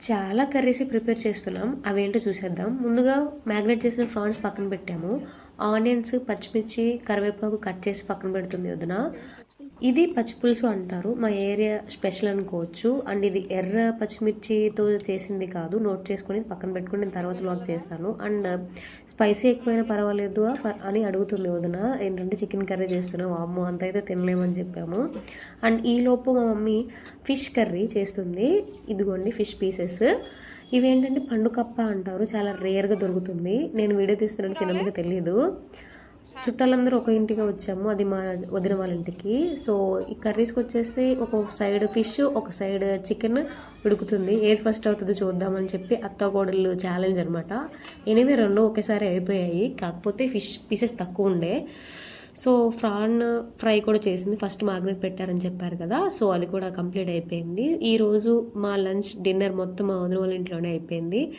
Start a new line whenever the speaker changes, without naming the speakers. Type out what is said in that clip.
చాలా curries prepare చేస్తున్నాం. అవేంటో చూసేద్దాం. ముందుగా మ్యాగ్నేట్ చేసిన ఫ్రాన్స్ పక్కన పెట్టాము. ఆనియన్స్ పచ్చిమిర్చి కరివేపాకు కట్ చేసి పక్కన పెడుతుంది వదిన. ఇది పచ్చిపులుసు అంటారు. మా ఏరియా స్పెషల్ అనుకోవచ్చు. అండ్ ఇది ఎర్ర పచ్చిమిర్చితో చేసింది కాదు. నోట్ చేసుకొని పక్కన పెట్టుకుని నేను తర్వాత లాక్ చేస్తాను. అండ్ స్పైసీ ఎక్కువైనా పర్వాలేదు అని అడుగుతుంది వదిన. ఏంటంటే చికెన్ కర్రీ చేస్తున్నాం అమ్మో అంత అయితే తినలేమని చెప్పాము. అండ్ ఈలోపు మా మమ్మీ ఫిష్ కర్రీ చేస్తుంది. ఇదిగోండి ఫిష్ పీసెస్. ఇవేంటంటే పండు కప్ప అంటారు. చాలా రేర్గా దొరుకుతుంది. నేను వీడియో తీస్తున్నట్టు చిన్నగా తెలియదు చుట్టాలందరూ ఒక ఇంటిగా వచ్చాము. అది మా వదిన వాళ్ళ ఇంటికి. సో ఈ కర్రీస్కి వచ్చేస్తే ఒక సైడ్ ఫిష్ ఒక సైడ్ చికెన్ ఉడుకుతుంది. ఏది ఫస్ట్ అవుతుందో చూద్దామని చెప్పి అత్త కోడళ్ళు ఛాలెంజ్ అనమాట ఎనివే రెండు ఒకేసారి అయిపోయాయి. కాకపోతే ఫిష్ పీసెస్ తక్కువ ఉండే. సో ఫ్రాన్ ఫ్రై కూడా చేసింది. ఫస్ట్ మాగ్నెట్ పెట్టారని చెప్పారు కదా. సో అది కూడా కంప్లీట్ అయిపోయింది. ఈరోజు మా లంచ్ డిన్నర్ మొత్తం మా వదిన వాళ్ళ ఇంట్లోనే అయిపోయింది.